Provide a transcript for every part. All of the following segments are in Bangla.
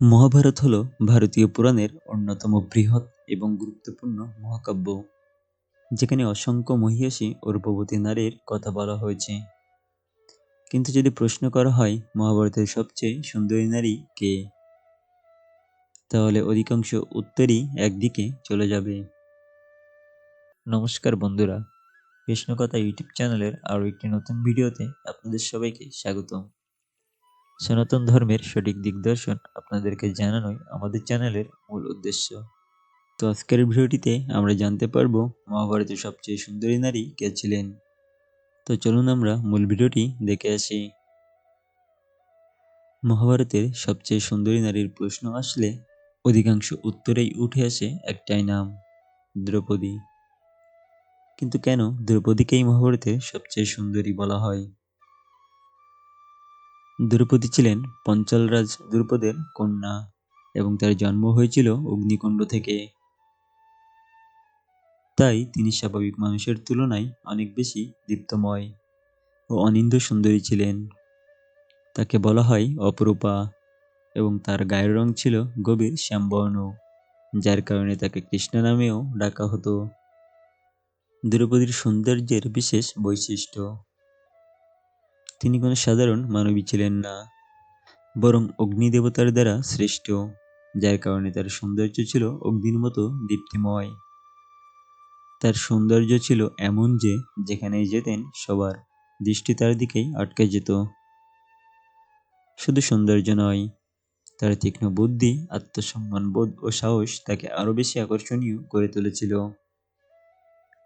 মহাভারত হল ভারতীয় পুরাণের অন্যতম বৃহৎ এবং গুরুত্বপূর্ণ মহাকাব্য, যেখানে অসংখ্য মহিষী ও রূপবতী নারীর কথা বলা হয়েছে। কিন্তু যদি প্রশ্ন করা হয় মহাভারতের সবচেয়ে সুন্দরী নারী কে, তাহলে অধিকাংশ উত্তরই একদিকে চলে যাবে। নমস্কার বন্ধুরা, কৃষ্ণকথা ইউটিউব চ্যানেলের আরও একটি নতুন ভিডিওতে আপনাদের সবাইকে স্বাগতম। সনাতন ধর্মের সঠিক দিগদর্শন আপনাদেরকে জানানোই আমাদের চ্যানেলের মূল উদ্দেশ্য। তো আজকের ভিডিওটিতে আমরা জানতে পারব, মহাভারতের সবচেয়ে সুন্দরী নারী কে ছিলেন। তো চলুন আমরা মূল ভিডিওটি দেখে আসি। মহাভারতের সবচেয়ে সুন্দরী নারীর প্রশ্ন আসলে অধিকাংশ উত্তরেই উঠে আসে একটাই নাম, দ্রৌপদী। কিন্তু কেন দ্রৌপদীকেই মহাভারতের সবচেয়ে সুন্দরী বলা হয়? দ্রৌপদী ছিলেন পঞ্চালরাজ দ্রুপদের কন্যা এবং তার জন্ম হয়েছিল অগ্নিকুণ্ড থেকে। তাই তিনি স্বাভাবিক মানুষের তুলনায় অনেক বেশি দীপ্তময় ও অনিন্দ সুন্দরী ছিলেন। তাকে বলা হয় অপরূপা এবং তার গায়ের রং ছিল গভীর শ্যামবর্ণ, যার কারণে তাকে কৃষ্ণ নামেও ডাকা হতো। দ্রৌপদীর সৌন্দর্যের বিশেষ বৈশিষ্ট্য তিনি কোনো সাধারণ মানবী ছিলেন না, বরং অগ্নিদেবতার দ্বারা সৃষ্ট যার কারণে তার সৌন্দর্য ছিল অগ্নির মতো দীপ্তিময়। তার সৌন্দর্য ছিল এমন যে, যেখানেই যেতেন সবার দৃষ্টি তার দিকেই আটকে যেত। শুধু সৌন্দর্য নয়, তার তীক্ষ্ণ বুদ্ধি, আত্মসম্মান বোধ ও সাহস তাকে আরও বেশি আকর্ষণীয় করে তুলেছিল।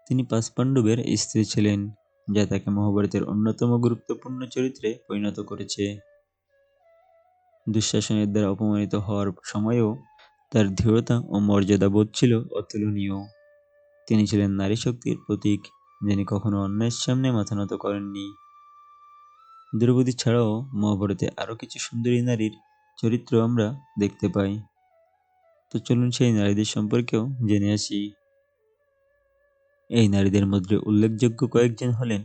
তিনি পাঁচ পাণ্ডবের স্ত্রী ছিলেন। যা তাকে মহাভারতের অন্যতম গুরুত্বপূর্ণ চরিত্রে পরিণত করেছে। দুঃশাসনের দ্বারা অপমানিত হওয়ার সময়েও তার দৃঢ়তা ও মর্যাদা বোধ ছিল অতুলনীয়। তিনি ছিলেন নারী শক্তির প্রতীক, যিনি কখনো অন্যায়ের সামনে মাথা নত করেননি। দ্রৌপদী ছাড়াও মহাভারতে আরও কিছু সুন্দরী নারীর চরিত্র আমরা দেখতে পাই। তো চলুন সেই নারীদের সম্পর্কেও জেনে আসি। এই নারীদের মধ্যে উল্লেখযোগ্য কয়েকজন হলেন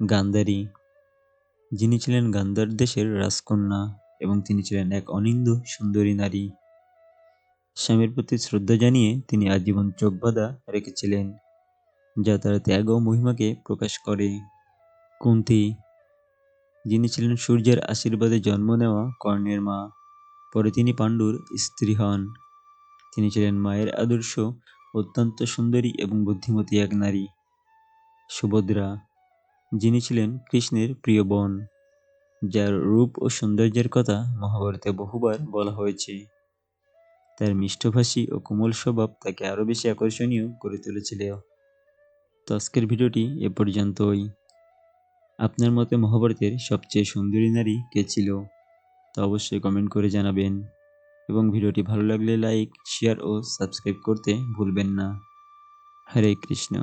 গান্ধারী। যিনি ছিলেন গান্ধার দেশের রাজকন্যা এবং তিনি ছিলেন এক অনিন্দ সুন্দরী নারী। স্বামীর প্রতি শ্রদ্ধা জানিয়ে তিনি আজীবন চোখ বাঁধা রেখেছিলেন, যা তার ত্যাগ ও মহিমাকে প্রকাশ করে। কুন্তি যিনি ছিলেন সূর্যের আশীর্বাদে জন্ম নেওয়া কর্ণের মা, পরে তিনি পাণ্ডুর স্ত্রী হন। তিনি ছিলেন মায়ের আদর্শ অত্যন্ত সুন্দরী এবং বুদ্ধিমতী এক নারী। সুভদ্রা, যিনি ছিলেন কৃষ্ণের প্রিয় বোন, যার রূপ ও সৌন্দর্যের কথা মহাভারতে বহুবার বলা হয়েছে। তার মিষ্টভাষী ও কোমল স্বভাব তাকে আরও বেশি আকর্ষণীয় করে তুলেছিল। তো আজকের ভিডিওটি এ পর্যন্তই। আপনার মতে মহাভারতের সবচেয়ে সুন্দরী নারী কে ছিল? তা অবশ্যই কমেন্ট করে জানাবেন। এবং ভিডিওটি ভালো লাগলে লাইক শেয়ার ও সাবস্ক্রাইব করতে ভুলবেন না। হরে কৃষ্ণ।